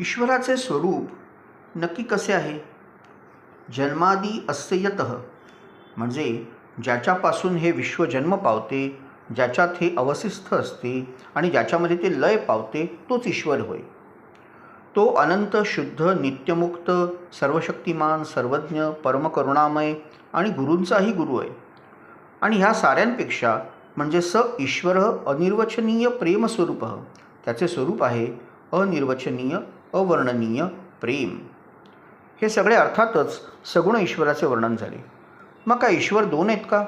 ईश्वराचे स्वरूप नक्की कसे आहे? जन्मादी अस्यतः म्हणजे ज्याच्यापासून हे विश्व जन्म पावते ज्याच्यात हे अवसिस्थ असते आणि ज्याच्यामध्ये ते लय पावते तोच ईश्वर होय. तो अनंत शुद्ध नित्यमुक्त सर्वशक्तिमान सर्वज्ञ परमकरुणामय आणि गुरूंचाही गुरु आहे. आणि ह्या साऱ्यांपेक्षा म्हणजे स ईश्वर अनिर्वचनीय प्रेमस्वरूप त्याचे स्वरूप आहे अनिर्वचनीय अवर्णनीय प्रेम. हे सगळे अर्थातच सगुण ईश्वराचे वर्णन झाले. मग काय ईश्वर दोन आहेत का?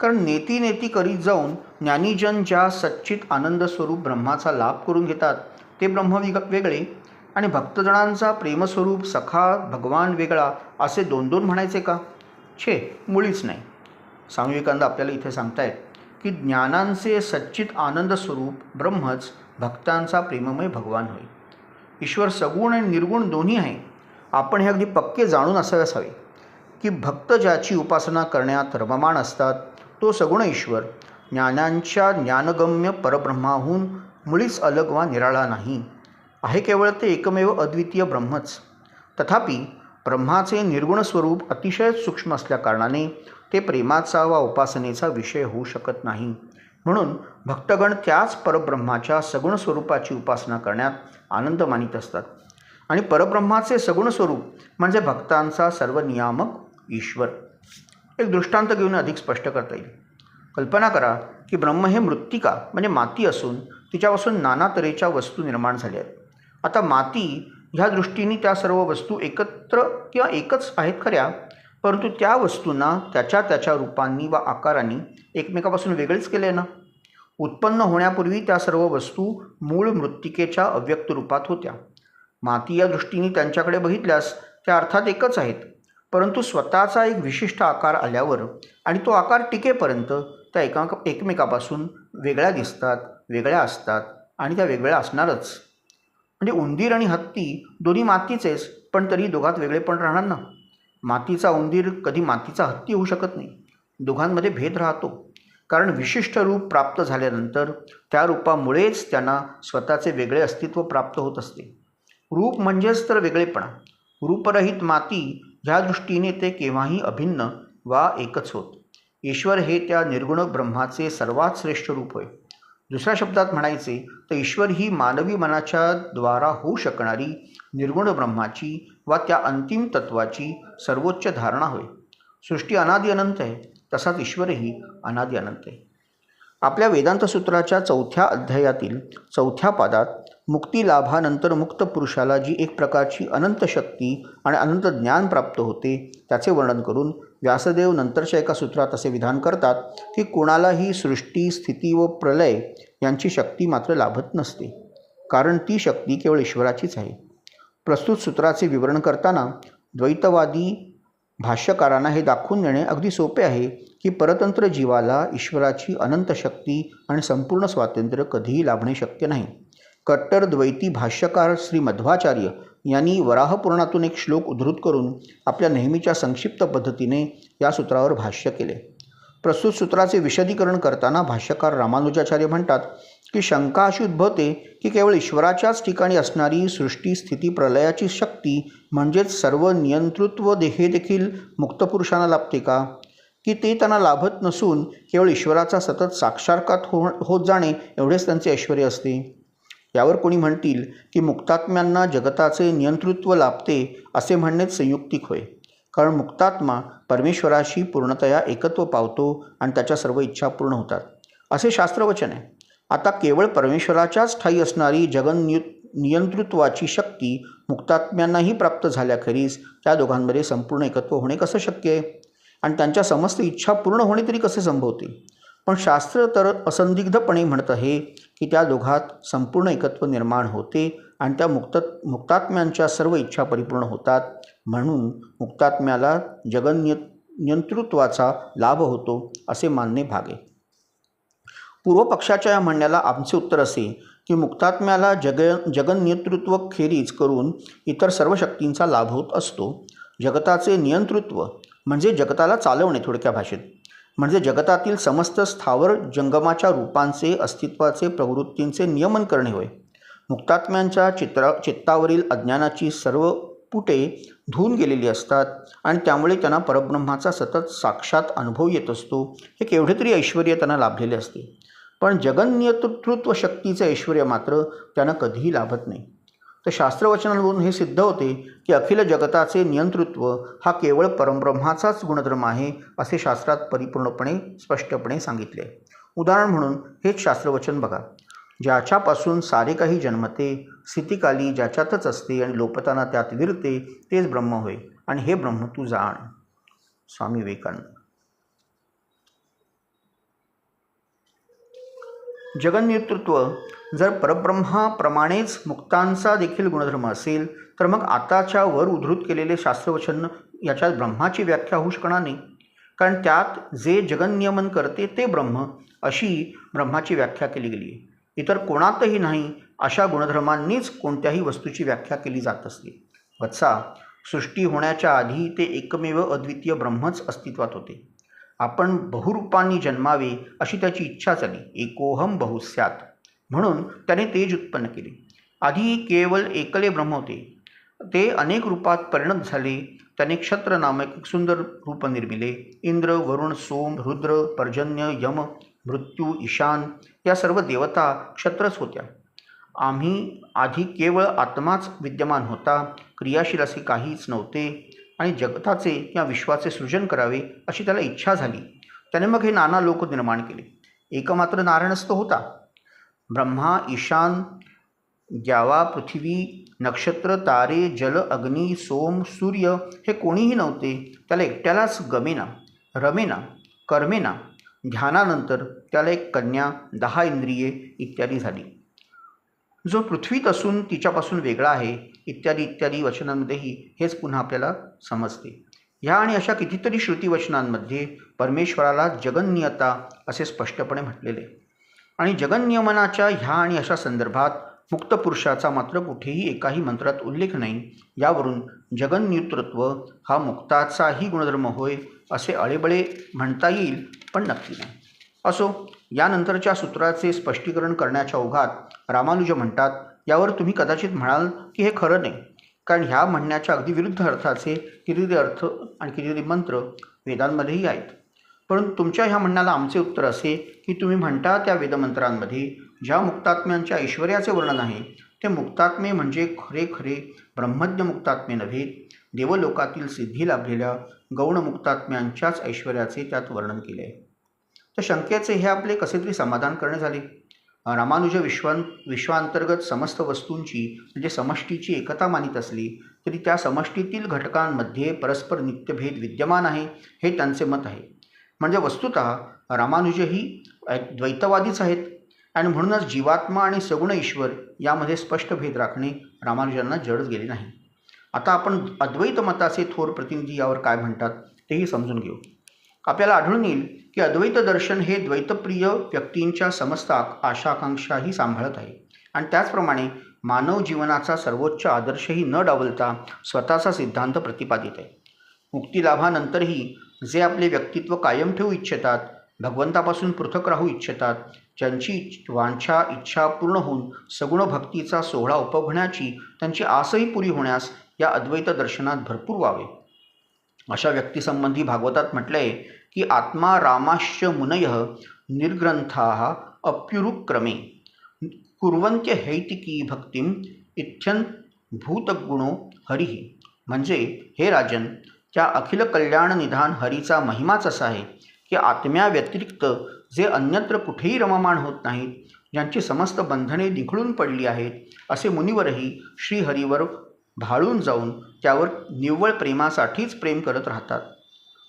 कारण नेती नेती करीत जाऊन ज्ञानीजन ज्या सच्चित आनंद स्वरूप ब्रह्माचा लाभ करून घेतात. ते ब्रह्म वेगळे आणि भक्तजनांचा प्रेमस्वरूप सखा भगवान वेगळा असे दोन दोन म्हणायचे का? छे मुळीच नाही. स्वामी विवेकानंद आपल्याला इथे सांगतायत की ज्ञानांचे सच्चित आनंद स्वरूप ब्रह्मच भक्तांचा प्रेममय भगवान होय. ईश्वर सगुण आणि निर्गुण दोन्ही आहे. आपण हे अगदी पक्के जाणून असावेच हवे की भक्त ज्याची उपासना करण्यात रममाण असतात तो सगुण ईश्वर. ज्ञानांच्या ज्ञानगम्य परब्रह्माहून मुळीच अलग वा निराळा नाही. आहे केवळ ते एकमेव अद्वितीय ब्रह्मच. तथापि ब्रह्माचे निर्गुण स्वरूप अतिशय सूक्ष्म असल्याकारणाने ते प्रेमाचा वा उपासनेचा विषय होऊ शकत नाही. म्हणून भक्तगण त्याच परब्रह्माच्या सगुण स्वरूपाची उपासना करण्यात आनंद मानित असतात. आणि परब्रह्माचे सगुण स्वरूप म्हणजे भक्तांचा सर्व नियामक ईश्वर. एक दृष्टांत घेऊन अधिक स्पष्ट करता येईल. कल्पना करा की ब्रह्म हे मृत्तिका म्हणजे माती असून तिच्यापासून नाना तऱ्हेच्या वस्तू निर्माण झाल्या आहेत. आता माती ह्या दृष्टीने त्या सर्व वस्तू एकत्र किंवा एकच आहेत खऱ्या? परंतु त्या वस्तूंना त्याच्या त्याच्या रूपांनी वा आकारांनी एकमेकापासून वेगळेच केले ना? उत्पन्न होण्यापूर्वी त्या सर्व वस्तू मूळ मृत्तिकेच्या अव्यक्त रूपात होत्या. माती या दृष्टीने त्यांच्याकडे बघितल्यास त्या अर्थात एकच आहेत. परंतु स्वतःचा एक विशिष्ट आकार आल्यावर आणि तो आकार टिकेपर्यंत त्या एका एकमेकापासून वेगळ्या दिसतात वेगळ्या असतात आणि त्या वेगळ्या असणारच. म्हणजे उंदीर आणि हत्ती दोन्ही मातीचेच पण तरी दोघात वेगळे पण राहणार ना? मातीचा उंदीर कधी मातीचा हत्ती होऊ शकत नाही. दोघांमध्ये भेद राहतो. कारण विशिष्ट रूप प्राप्त झाल्यानंतर त्या रूपामुळेच त्यांना स्वतःचे वेगळे अस्तित्व प्राप्त होत असते. रूप म्हणजेच तर वेगळेपणा. रूपरहित माती ह्या दृष्टीने ते केव्हाही अभिन्न वा एकच होत. ईश्वर हे त्या निर्गुण ब्रह्माचे सर्वात श्रेष्ठ रूप होय. दुसऱ्या शब्दात म्हणायचे तर ईश्वर ही मानवी मनाच्या द्वारा होऊ शकणारी निर्गुण ब्रह्माची वा त्या अंतिम तत्वाची सर्वोच्च धारणा होय. सृष्टी अनादी अनंत आहे तसाच ईश्वरही अनादी अनंत आहे. आपल्या वेदांत सूत्राच्या चौथ्या अध्यायातील चौथ्या पादात मुक्ती लाभानंतर मुक्त पुरुषाला जी एक प्रकारची अनंत शक्ती आणि अनंत ज्ञान प्राप्त होते त्याचे वर्णन करून व्यासदेव नंतरच्या एका सूत्रात असे विधान करतात की कोणालाही सृष्टी स्थिती व प्रलय यांची शक्ती मात्र लाभत नसते. कारण ती शक्ती केवळ ईश्वराचीच आहे. प्रस्तुत सूत्राचे विवरण करताना द्वैतवादी भाष्यकारांना हे दाखवून देणे अगदी सोपे आहे की परतंत्र जीवाला ईश्वराची अनंत शक्ती आणि संपूर्ण स्वातंत्र्य कधीही लाभणे शक्य नाही. कट्टर द्वैती भाष्यकार श्री मध्वाचार्य यांनी वराहपुराणातून एक श्लोक उद्धृत करून आपल्या नेहमीच्या संक्षिप्त पद्धतीने या सूत्रावर भाष्य केले. प्रस्तुत सूत्राचे विशदीकरण करताना भाष्यकार रामानुजाचार्य म्हणतात की शंका अशी उद्भवते की केवळ ईश्वराच्याच ठिकाणी असणारी सृष्टी स्थिती प्रलयाची शक्ती म्हणजेच सर्व नियंतृत्व देहे देखील मुक्तपुरुषांना लाभते का? की ते त्यांना लाभत नसून केवळ ईश्वराचा सतत साक्षात्कार हो होत जाणे एवढेच त्यांचे ऐश्वर असते? यावर कोणी म्हणतील की मुक्तात्म्यांना जगताचे नियंतृत्व लाभते असे म्हणणेच संयुक्तिक होय. कारण मुक्तात्मा परमेश्वराशी पूर्णतया एकत्व पावतो आणि त्याच्या सर्व इच्छा पूर्ण होतात. असे शास्त्रवचन आहे. आता केवळ परमेश्वराच्याच ठाई असणारी जगन्यु नियंतृत्वाची शक्ती मुक्तात्म्यांनाही प्राप्त झाल्याखेरीज त्या दोघांमध्ये संपूर्ण एकत्व होणे कसं शक्य आहे? आणि त्यांच्या समस्त इच्छा पूर्ण होणे तरी कसे संभवते? पण शास्त्र तर असंदिग्धपणे म्हणत आहे की त्या दोघात संपूर्ण एकत्व निर्माण होते आणि त्या मुक्त मुक्तात्म्यांच्या सर्व इच्छा परिपूर्ण होतात. म्हणून मुक्तात्म्याला जगन्य नियंतृत्वाचा लाभ होतो असे मानणे भागे. पूर्वपक्षाच्या या म्हणण्याला आमचे उत्तर असे की मुक्तात्म्याला जग जगन्यतृत्व खेरीज करून इतर सर्व शक्तींचा लाभ होत असतो. जगताचे नियंतृत्व म्हणजे जगताला चालवणे थोडक्या भाषेत. म्हणजे जगतातील समस्त स्थावर जंगमाच्या रूपांचे अस्तित्वाचे प्रवृत्तींचे नियमन करणे होय. मुक्तात्म्यांच्या चित्रा चित्तावरील अज्ञानाची सर्व पुटे धुवून गेलेली असतात आणि त्यामुळे त्यांना परब्रह्माचा सतत साक्षात अनुभव येत असतो. हे केवढे तरी ऐश्वर त्यांना लाभलेले असते. पण जगन्नियतृत्व शक्तीचं ऐश्वर मात्र त्यांना कधीही लाभत नाही. तर शास्त्रवचनांवरून हे सिद्ध होते की अखिल जगताचे नियंतृत्व हा केवळ परब्रह्माचाच गुणधर्म आहे असे शास्त्रात परिपूर्णपणे स्पष्टपणे सांगितले उदाहरण म्हणून हेच शास्त्रवचन बघा. ज्याच्यापासून सारे काही जन्मते स्थितिकाली ज्याच्यातच असते आणि लोपताना त्यात विरते तेच ब्रह्म होय आणि हे ब्रह्म तू जाण. स्वामी विवेकानंद. जगन्नेतृत्व जर परब्रह्माप्रमाणेच मुक्तांचा देखील गुणधर्म असेल तर मग आताच्या वर उद्धृत केलेले शास्त्रवचन याच्यात ब्रह्माची व्याख्या होऊ शकणार नाही कारण त्यात जे जगन्नियमन करते ते ब्रह्म अशी ब्रह्माची व्याख्या केली गेली आहे. इतर कोणातही नाही अशा गुणधर्मांनीच कोणत्याही वस्तूची व्याख्या केली जात असते. वत्सा सृष्टी होण्याच्या आधी ते एकमेव अद्वितीय ब्रह्मच अस्तित्वात होते. आपण बहुरूपांनी जन्मावे अशी त्याची इच्छा झाली. एकोहम बहुस्यात. म्हणून त्याने तेज उत्पन्न केले. आधी केवळ एकले ब्रह्म होते. ते अनेक रूपात परिणत झाले. त्याने क्षत्र नामक सुंदर रूप निर्मिले. इंद्र वरुण सोम रुद्र पर्जन्य यम मृत्यू ईशान या सर्व देवता क्षत्रच होत्या. आम्ही आधी केवळ आत्माच विद्यमान होता. क्रियाशील असे काहीच नव्हते आणि जगताचे किंवा विश्वाचे सृजन करावे अशी त्याला इच्छा झाली. त्याने मग हे नाना लोक निर्माण केले. एकमात्र नारायणस्थ होता. ब्रह्मा ईशान द्यावा पृथ्वी नक्षत्र तारे जल अग्नी सोम सूर्य हे कोणीही नव्हते. त्याला एकट्यालाच गमेना रमेना कर्मेना ध्यानानंतर त्याला एक कन्या दहा इंद्रिये इत्यादी झाली. जो पृथ्वीत असून तिच्यापासून वेगळा आहे इत्यादी इत्यादी वचनांमध्येही हेच पुन्हा आपल्याला समजते. ह्या आणि अशा कितीतरी श्रुतीवचनांमध्ये परमेश्वराला जगन्नियता असे स्पष्टपणे म्हटलेले आणि जगन्नियमनाच्या ह्या आणि अशा संदर्भात मुक्त पुरुषाचा मात्र कुठेही एकाही मंत्रात उल्लेख नाही. यावरून जगन्नितृत्व हा मुक्ताचाही गुणधर्म होय असे अळेबळे म्हणता येईल पण नक्की नाही. असो यानंतरच्या सूत्राचे स्पष्टीकरण करण्याच्या ओघात रामानुज म्हणतात यावर तुम्ही कदाचित म्हणाल की हे खरं नाही. कारण ह्या म्हणण्याच्या अगदी विरुद्ध अर्थाचे कितीतरी अर्थ आणि कितीतरी मंत्र वेदांमध्येही आहेत. परंतु तुमच्या ह्या म्हणण्याला आमचे उत्तर असे की तुम्ही म्हणता त्या वेदमंत्रांमध्ये ज्या मुक्तात्म्यांच्या ऐश्वर्याचे वर्णन आहे ते मुक्तात्मे म्हणजे खरे खरे ब्रह्मज्ञ मुक्तात्मे नव्हे. देवलोकातील सिद्धी लाभलेल्या गौण मुक्तात्म्यांच्याच ऐश्वर्याचे त्यात वर्णन केले आहे. तर शंकेचे हे आपले कसे तरी समाधान करणे झाले रामानुज विश्वां विश्वांतर्गत समस्त वस्तूंची म्हणजे समष्टीची एकता मानित असली तरी त्या समष्टीतील घटकांमध्ये परस्पर नित्यभेद विद्यमान आहे हे त्यांचे मत आहे. म्हणजे वस्तुत रामानुजही द्वैतवादीच आहेत. आणि म्हणूनच जीवात्मा आणि सगुण ईश्वर यामध्ये स्पष्ट भेद राखणे रामानुजांना जडच गेले नाही. आता आपण अद्वैत मताचे थोर प्रतिनिधी यावर काय म्हणतात तेही समजून घेऊ. आपल्याला आढळून येईल की अद्वैत दर्शन हे द्वैतप्रिय व्यक्तींच्या समस्ताक आशा आकांक्षाही सांभाळत आहे. आणि त्याचप्रमाणे मानव जीवनाचा सर्वोच्च आदर्शही न डावलता स्वतःचा सिद्धांत प्रतिपादित आहे. मुक्तिलाभानंतरही जे आपले व्यक्तित्व कायम ठेवू इच्छितात भगवंतापासून पृथक राहू इच्छितात ज्यांची वांछा इच्छा पूर्ण होऊन सगुण भक्तीचा सोहळा उपभण्याची त्यांची आसही पुरी होण्यास या अद्वैत दर्शनात भरपूर व्हावे अशा व्यक्तीसंबंधी भागवतात म्हटलं आहे की आत्मा रामाश्च मुनय निर्ग्रंथा अप्युरुक्रमे. कुर्वंत्य हैतिकी भक्तिम इथ्यन भूतगुणो हरिः. म्हणजे हे राजन त्या अखिल कल्याण निधान हरीचा महिमाच असा आहे की आत्म्याव्यतिरिक्त जे अन्यत्र कुठेही रममाण होत नाहीत ज्यांची समस्त बंधने निखळून पडली आहेत असे मुनिवरही श्रीहरीवर भाळून जाऊन त्यावर निव्वळ प्रेमासाठीच प्रेम करत राहतात.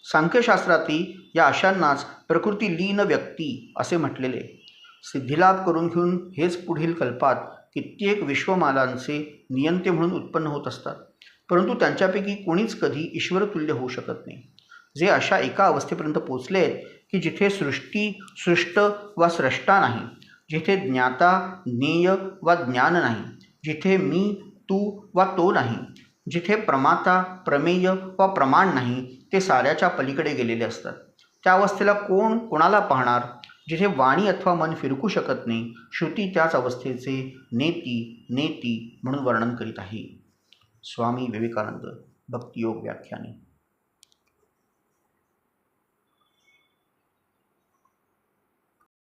सांख्यशास्त्रातही या अशांनाच प्रकृती लीन व्यक्ती असे म्हटलेले. सिद्धिलाभ करून घेऊन हेच पुढील कल्पात कित्येक विश्वमालांचे नियंते म्हणून उत्पन्न होत असतात परंतु त्यांच्यापैकी कोणीच कधी ईश्वरतुल्य होऊ शकत नाही. जे अशा एका अवस्थेपर्यंत पोचले आहेत की जिथे सृष्टी सृष्ट वा स्रष्टा नाही जिथे ज्ञाता ज्ञेय वा ज्ञान नाही जिथे मी तू वा तो नाही जिथे प्रमाता प्रमेय वा प्रमाण नाही ते साऱ्याच्या पलीकडे गेलेले असतात. त्या अवस्थेला कोण कोणाला पाहणार? जिथे वाणी अथवा मन फिरकू शकत नाही श्रुती त्याच अवस्थेचे नेती नेती म्हणून वर्णन करीत आहे. स्वामी विवेकानंद भक्तियोग व्याख्याने.